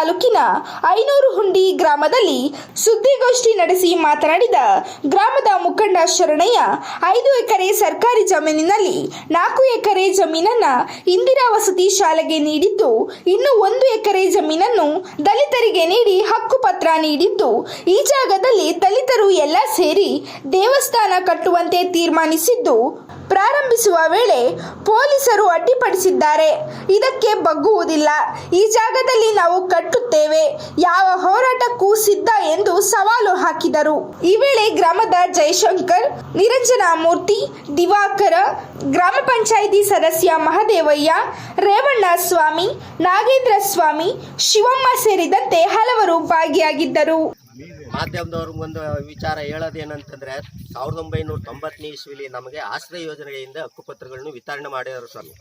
ತಾಲೂಕಿನ ಐನೂರು ಹುಂಡಿ ಗ್ರಾಮದಲ್ಲಿ ಸುದ್ದಿಗೋಷ್ಠಿ ನಡೆಸಿ ಮಾತನಾಡಿದ ಗ್ರಾಮದ ಮುಖಂಡ ಶರಣಯ್ಯ, ಐದು ಎಕರೆ ಸರ್ಕಾರಿ ಜಮೀನಿನಲ್ಲಿ ನಾಲ್ಕು ಎಕರೆ ಜಮೀನನ್ನ ಇಂದಿರಾ ವಸತಿ ಶಾಲೆಗೆ ನೀಡಿದ್ದು, ಇನ್ನು ಒಂದು ಎಕರೆ ಜಮೀನನ್ನು ದಲಿತರಿಗೆ ನೀಡಿ ಹಕ್ಕುಪತ್ರ ನೀಡಿದ್ದು. ಈ ಜಾಗದಲ್ಲಿ ದಲಿತರು ಎಲ್ಲ ಸೇರಿ ದೇವಸ್ಥಾನ ಕಟ್ಟುವಂತೆ ತೀರ್ಮಾನಿಸಿದ್ದು. ಪ್ರಾರಂಭಿಸುವ ವೇಳೆ ಪೊಲೀಸರು ಅಡ್ಡಿಪಡಿಸಿದ್ದಾರೆ. ಇದಕ್ಕೆ ಬಗ್ಗುವುದಿಲ್ಲ. ಈ ಜಾಗದಲ್ಲಿ ನಾವು ಕಟ್ಟುತ್ತೇವೆ ಯಾವ ಹೋರಾಟಕ್ಕೂ ಸಿದ್ಧ ಎಂದು ಸವಾಲು ಹಾಕಿದರು. ಈ ವೇಳೆ ಗ್ರಾಮದ ಜಯಶಂಕರ್ ನಿರಂಜನ ಮೂರ್ತಿ, ದಿವಾಕರ, ಗ್ರಾಮ ಪಂಚಾಯಿತಿ ಸದಸ್ಯ ಮಹದೇವಯ್ಯ, ರೇವಣ್ಣ ಸ್ವಾಮಿ, ನಾಗೇಂದ್ರ ಸ್ವಾಮಿ, ಶಿವಮ್ಮ ಸೇರಿದಂತೆ ಹಲವರು ಭಾಗಿಯಾಗಿದ್ದರು. ಮಾಧ್ಯಮದವ್ರಿಗೆ ಒಂದು ವಿಚಾರ ಹೇಳೋದೇನಂತಂದ್ರೆ, ಸಾವಿರದ ಒಂಬೈನೂರ ತೊಂಬತ್ತನೇ ಇಸ್ವಿಲಿ ನಮಗೆ ಆಶ್ರಯ ಯೋಜನೆಯಿಂದ ಹಕ್ಕುಪತ್ರಗಳನ್ನು ವಿತರಣೆ ಮಾಡಿದರು ಸ್ವಾಮಿ.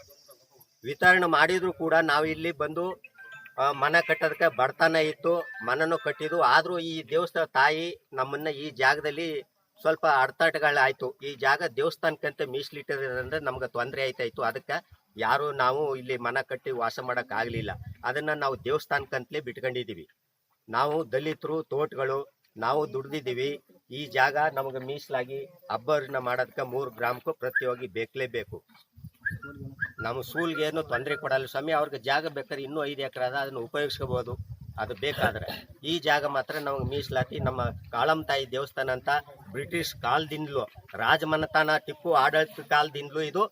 ವಿತರಣೆ ಮಾಡಿದರೂ ಕೂಡ ನಾವು ಇಲ್ಲಿ ಬಂದು ಮನೆ ಕಟ್ಟೋದಕ್ಕೆ ಬಡತನ ಇತ್ತು, ಮನನು ಕಟ್ಟಿದ್ದು. ಆದರೂ ಈ ದೇವಸ್ಥಾನ ತಾಯಿ ನಮ್ಮನ್ನ ಈ ಜಾಗದಲ್ಲಿ ಸ್ವಲ್ಪ ಅಡ್ತಾಟಗಳಾಯ್ತು ಈ ಜಾಗ ದೇವಸ್ಥಾನಕ್ಕಂತ ಮೀಸಲಿಟ್ಟಿರೋದ್ರಿಂದ ನಮ್ಗೆ ತೊಂದರೆ ಆಯ್ತಾಯ್ತು ಅದಕ್ಕೆ ಯಾರು ನಾವು ಇಲ್ಲಿ ಮನ ಕಟ್ಟಿ ವಾಸ ಮಾಡೋಕ್ಕಾಗಲಿಲ್ಲ ಅದನ್ನು ನಾವು ದೇವಸ್ಥಾನಕ್ಕಂತಲೇ ಬಿಟ್ಕೊಂಡಿದ್ದೀವಿ ನಾವು ದಲಿತರು, ತೋಟಗಳು, ನಾವು ದುಡ್ದಿದ್ದೀವಿ. ಈ ಜಾಗ ನಮಗೆ ಮೀಸಲಾಗಿ ಹಬ್ಬರನ್ನ ಮಾಡೋದಕ್ಕೆ ಮೂರು ಗ್ರಾಮಕ್ಕೂ ಪ್ರತಿಯೋಗಿ ಬೇಕಲೇಬೇಕು ನಮ್ಮ ಸ್ಕೂಲ್ಗೆ ಏನು ತೊಂದರೆ ಕೊಡಲ್ಲ ಸ್ವಾಮಿ, ಅವ್ರಿಗೆ ಜಾಗ ಬೇಕಾದ್ರೆ ಇನ್ನೂ ಐದು ಎಕರೆ ಅದ, ಅದನ್ನು ಉಪಯೋಗಿಸ್ಕೋಬೋದು. ಅದು ಬೇಕಾದರೆ. ಈ ಜಾಗ ಮಾತ್ರ ನಮಗೆ ಮೀಸಲಾತಿ ನಮ್ಮ ಕಾಳಮ್ಮ ತಾಯಿ ದೇವಸ್ಥಾನ ಅಂತ ಬ್ರಿಟಿಷ್ ಕಾಲದಿಂದಲೂ, ರಾಜಮನೆತನ, ಟಿಪ್ಪು ಆಡಳಿತ ಕಾಲದಿಂದಲೂ ಇದು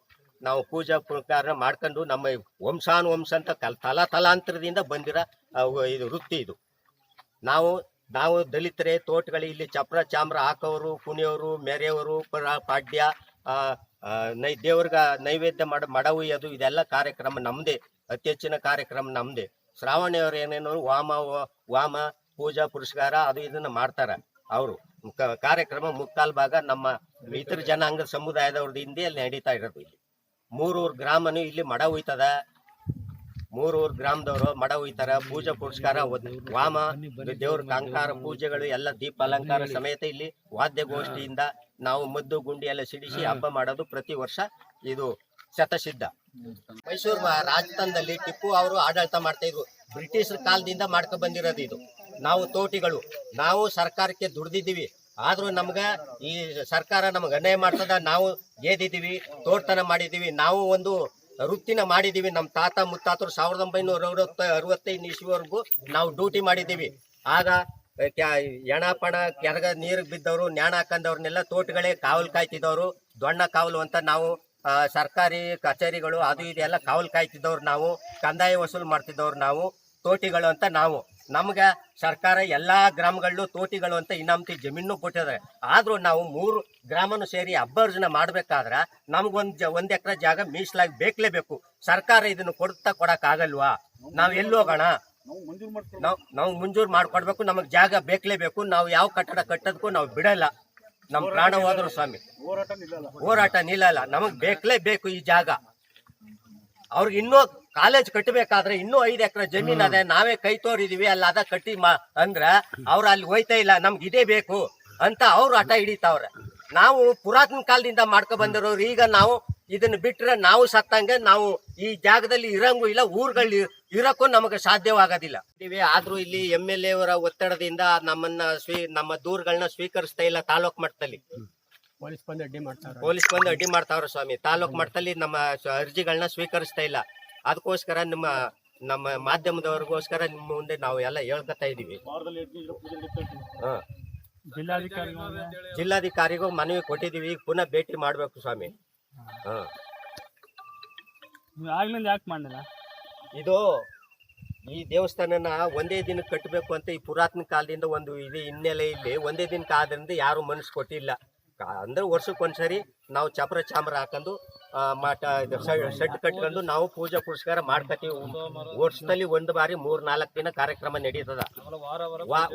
ನಾವು ಪೂಜಾ ಪುನಸ್ಕಾರ ಮಾಡ್ಕೊಂಡು ನಮ್ಮ ವಂಶಾನುವಂಶ ಅಂತ ಕಲ್, ತಲಾ ತಲಾಂತರದಿಂದ ಬಂದಿರೋ ಇದು ವೃತ್ತಿ ಇದು. ನಾವು ನಾವು ದಲಿತರೇ ತೋಟಗಳು ಇಲ್ಲಿ ಚಪ್ರ, ಚಾಮ್ರ ಹಾಕೋರು ಕುಣಿಯೋರು ಮೆರೆಯವರು ಪಾಡ್ಯ ನೈ ದೇವ್ರಿಗೆ ನೈವೇದ್ಯ ಮಾಡ, ಮಡವು ಅದು ಇದೆಲ್ಲ ಕಾರ್ಯಕ್ರಮ ನಮ್ದೇ, ಅತಿ ಹೆಚ್ಚಿನ ಕಾರ್ಯಕ್ರಮ ನಮ್ದೇ. ಶ್ರಾವಣಿಯವ್ರು ಏನೇನು ವಾಮ ವಾಮ, ಪೂಜಾ, ಪುರಸ್ಕಾರ ಅದು ಇದನ್ನ ಮಾಡ್ತಾರೆ ಅವರು. ಕಾರ್ಯಕ್ರಮ ಮುಕ್ಕಾಲ್ ಭಾಗ ನಮ್ಮ ಇತರ ಜನಾಂಗ ಸಮುದಾಯದವ್ರದ್ದು ಹಿಂದೆ ಅಲ್ಲಿ ನಡೀತಾ ಇರೋದು ಇಲ್ಲಿ. ಮೂರೂರು ಗ್ರಾಮನು ಇಲ್ಲಿ ಮಡ ಒಯ್ತದ ಮೂರೂರು ಗ್ರಾಮದವರು ಮಡ ಒಯ್ತಾರ ಪೂಜಾ ಪುರಸ್ಕಾರ ವಾಮ, ದೇವ್ರ ಅಲಂಕಾರ ಪೂಜೆಗಳು, ಎಲ್ಲ ದೀಪ ಅಲಂಕಾರ ಸಮೇತ ಇಲ್ಲಿ ವಾದ್ಯಗೋಷ್ಠಿಯಿಂದ ನಾವು ಮದ್ದು ಗುಂಡಿ ಎಲ್ಲ ಸಿಡಿಸಿ ಹಬ್ಬ ಮಾಡೋದು ಪ್ರತಿ ವರ್ಷ ಇದು ಶತಸಿದ್ಧ. ಮೈಸೂರು ರಾಜಸ್ಥಾನದಲ್ಲಿ ಟಿಪ್ಪು ಅವರು ಆಡಳಿತ ಮಾಡ್ತಾ ಇದ್ರು. ಬ್ರಿಟಿಷರ ಕಾಲದಿಂದ ಮಾಡ್ಕೊ ಬಂದಿರೋದು ಇದು. ನಾವು ತೋಟಿಗಳು. ನಾವು ಸರ್ಕಾರಕ್ಕೆ ದುಡ್ದಿದ್ದೀವಿ. ಆದ್ರೂ ನಮ್ಗ ಈ ಸರ್ಕಾರ ನಮ್ಗೆ ಅನ್ಯಾಯ ಮಾಡ್ತದ, ನಾವು ಗೆದ್ದಿದ್ದೀವಿ ತೋಟತನ ಮಾಡಿದ್ದೀವಿ. ನಾವು ಒಂದು ವೃತ್ತಿನ ಮಾಡಿದ್ದೀವಿ ನಮ್ಮ ತಾತ ಮುತ್ತಾತರು ಸಾವಿರದ ಒಂಬೈನೂರ ಅರವತ್ತ, ಅರವತ್ತೈದು ಇಸ್ವಿವರೆಗೂ ನಾವು ಡ್ಯೂಟಿ ಮಾಡಿದ್ದೀವಿ ಆಗ ಕ್ಯಾ- ಎಣ ಪಣ, ಕೆರಗ ನೀರಿಗೆ ಬಿದ್ದವರು, ನ್ಯಾಣ ಹಾಕಂದವ್ರನ್ನೆಲ್ಲ ತೋಟಗಳೇ ಕಾವಲು ಕಾಯ್ತಿದ್ದವರು, ದೊಣ್ಣ ಕಾವಲು ಅಂತ ನಾವು ಸರ್ಕಾರಿ ಕಚೇರಿಗಳು, ಅದು ಇದೆಲ್ಲ ಕಾವಲು ಕಾಯ್ತಿದ್ದವ್ರು ನಾವು, ಕಂದಾಯ ವಸೂಲು ಮಾಡ್ತಿದ್ದವ್ರು ನಾವು, ತೋಟಿಗಳು ಅಂತ ನಾವು. ನಮ್ಗೆ ಸರ್ಕಾರ ಎಲ್ಲಾ ಗ್ರಾಮಗಳಲ್ಲೂ ತೋಟಿಗಳು ಅಂತ ಇನಾಮತಿ ಜಮೀನು ಕೊಟ್ಟಿದ್ದಾರೆ. ಆದ್ರೂ ನಾವು ಮೂರು ಗ್ರಾಮನು ಸೇರಿ ಅಬ್ಬರ್ಜನ ಮಾಡಬೇಕಾದ್ರೆ ನಮ್ಗೊಂದ್ ಜ ಒಂದ್ ಎಕರೆ ಜಾಗ ಮೀಸಲಾಗಿ ಬೇಕಲೇಬೇಕು ಸರ್ಕಾರ ಇದನ್ನು ಕೊಡ್ತಾ ಕೊಡಕ್ ಆಗಲ್ವಾ ನಾವ್ ಎಲ್ಲಿ ಹೋಗೋಣ? ನಾವು ನಾವು ಮುಂಜೂರು ಮಾಡ್ಕೊಡ್ಬೇಕು. ನಮಗ್ ಜಾಗ ಬೇಕಲೇಬೇಕು ನಾವು ಯಾವ ಕಟ್ಟಡ ಕಟ್ಟೋದಕ್ಕೂ ನಾವು ಬಿಡಲ್ಲ. ನಮ್ಮ ಪ್ರಾಣ ಹೋದ್ರು ಸ್ವಾಮಿ. ಹೋರಾಟ ನಿಲ್ಲಲ್ಲ. ನಮಗ್ ಬೇಕಲೇ ಬೇಕು ಈ ಜಾಗ. ಅವ್ರಿಗೆ ಇನ್ನೂ ಕಾಲೇಜ್ ಕಟ್ಟಬೇಕಾದ್ರೆ ಇನ್ನೂ ಐದು ಎಕರೆ ಜಮೀನ್ ಅದೇ ನಾವೇ ಕೈ ತೋರಿದೀವಿ ಅಲ್ಲ ಅದ ಕಟ್ಟಿ ಮಾ ಅಂದ್ರ ಅವ್ರು ಅಲ್ಲಿ ಹೋಯ್ತಾ ಇಲ್ಲ ನಮ್ಗೆ ಇದೇ ಬೇಕು ಅಂತ ಅವ್ರು ಹಠ ಹಿಡಿತಾವ್ರೆ. ನಾವು ಪುರಾತನ ಕಾಲದಿಂದ ಮಾಡ್ಕೊ ಬಂದಿರೋರು ಈಗ ನಾವು ಇದನ್ನ ಬಿಟ್ರೆ ನಾವು ಸತ್ತಂಗೆ ನಾವು ಈ ಜಾಗದಲ್ಲಿ ಇರಂಗೂ ಇಲ್ಲ ಊರುಗಳು ಇರಕ್ಕೂ ನಮಗೆ ಸಾಧ್ಯವಾಗೋದಿಲ್ಲ. ಆದ್ರೂ ಇಲ್ಲಿ ಎಂ ಎಲ್ ಎ ಅವರ ಒತ್ತಡದಿಂದ ನಮ್ಮನ್ನ ಸ್ವೀ ನಮ್ಮ ದೂರುಗಳನ್ನ ಸ್ವೀಕರಿಸ್ತಾ ಇಲ್ಲ ತಾಲೂಕ್ ಮಟ್ಟದಲ್ಲಿ. ಪೊಲೀಸ್ ಬಂದು ಅಡ್ಡಿ ಮಾಡ್ತಾರೆ ಪೊಲೀಸ್ ಬಂದು ಅಡ್ಡಿ ಮಾಡ್ತಾವ್ರ ಸ್ವಾಮಿ. ತಾಲೂಕ್ ಮಟ್ಟದಲ್ಲಿ ನಮ್ಮ ಅರ್ಜಿಗಳನ್ನ ಸ್ವೀಕರಿಸ್ತಾ ಇಲ್ಲ. ಅದಕ್ಕೋಸ್ಕರ ನಿಮ್ಮ ನಮ್ಮ ಮಾಧ್ಯಮದವ್ರಿಗೋಸ್ಕರ ನಿಮ್ಮ ಮುಂದೆ ನಾವು ಎಲ್ಲ ಹೇಳ್ಕೊತಾ ಇದೀವಿ ಹ. ಜಿಲ್ಲಾಧಿಕಾರಿ ಜಿಲ್ಲಾಧಿಕಾರಿಗೂ ಮನವಿ ಕೊಟ್ಟಿದೀವಿ ಈಗ ಪುನಃ ಭೇಟಿ ಮಾಡಬೇಕು ಸ್ವಾಮಿ ಹ. ನೀವು ಆಗ್ಲಿಂದ ಯಾಕೆ ಮಾಡಲಿಲ್ಲ ಇದು ಈ ದೇವಸ್ಥಾನನ ಒಂದೇ ದಿನಕ್ಕೆ ಕಟ್ಟಬೇಕು ಅಂತ ಈ ಪುರಾತನ ಕಾಲದಿಂದ ಒಂದು ಇದು ಹಿನ್ನೆಲೆಯಲ್ಲಿ ಒಂದೇ ದಿನಕ್ಕೆ ಆದ್ರಿಂದ ಯಾರು ಮನಸ್ಸು ಕೊಟ್ಟಿಲ್ಲ ಅಂದ್ರೆ ವರ್ಷಕ್ಕೊಂದ್ಸರಿ ನಾವು ಚಪ್ರ ಚಾಮ್ರ ಹಾಕೊಂಡು ಮಠ ಶೆಡ್ ಕಟ್ಕೊಂಡು ನಾವು ಪೂಜಾ ಪುರಸ್ಕಾರ ಮಾಡ್ಕತೀವಿ. ವರ್ಷದಲ್ಲಿ ಒಂದು ಬಾರಿ ಮೂರ್ ನಾಲ್ಕು ದಿನ ಕಾರ್ಯಕ್ರಮ ನಡೀತದ.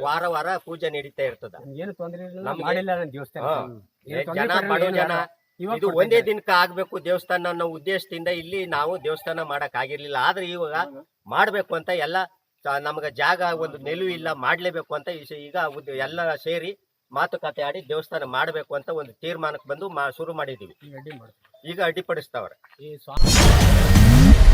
ವಾರ ವಾರ ಪೂಜೆ ನಡೀತಾ ಇರ್ತದ. ಜನ ಬಡ ಜನ. ಇದು ಒಂದೇ. ದಿನಕ್ಕೆ ಆಗ್ಬೇಕು ದೇವಸ್ಥಾನ ಅನ್ನೋ ಉದ್ದೇಶದಿಂದ ಇಲ್ಲಿ ನಾವು ದೇವಸ್ಥಾನ ಮಾಡಕ್ ಆಗಿರ್ಲಿಲ್ಲ. ಆದ್ರೆ ಇವಾಗ ಮಾಡ್ಬೇಕು ಅಂತ ಎಲ್ಲ ನಮ್ಗೆ ಜಾಗ ಒಂದು ನೆಲುವು ಇಲ್ಲ ಮಾಡ್ಲೇಬೇಕು ಅಂತ ಈಗ ಎಲ್ಲ ಸೇರಿ ಮಾತುಕತೆ ಆಡಿ ದೇವಸ್ಥಾನ ಮಾಡಬೇಕು ಅಂತ ಒಂದು ತೀರ್ಮಾನಕ್ಕೆ ಬಂದು ಮಾ ಶುರು ಮಾಡಿದೀವಿ ಈಗ ಅಡ್ಡಿ ಮಾಡ್ತಾರೆ. ಈಗ ಅಡ್ಡಿಪಡಿಸ್ತಾವ್ರೆ. ಈ ಸ್ವಾಮಿ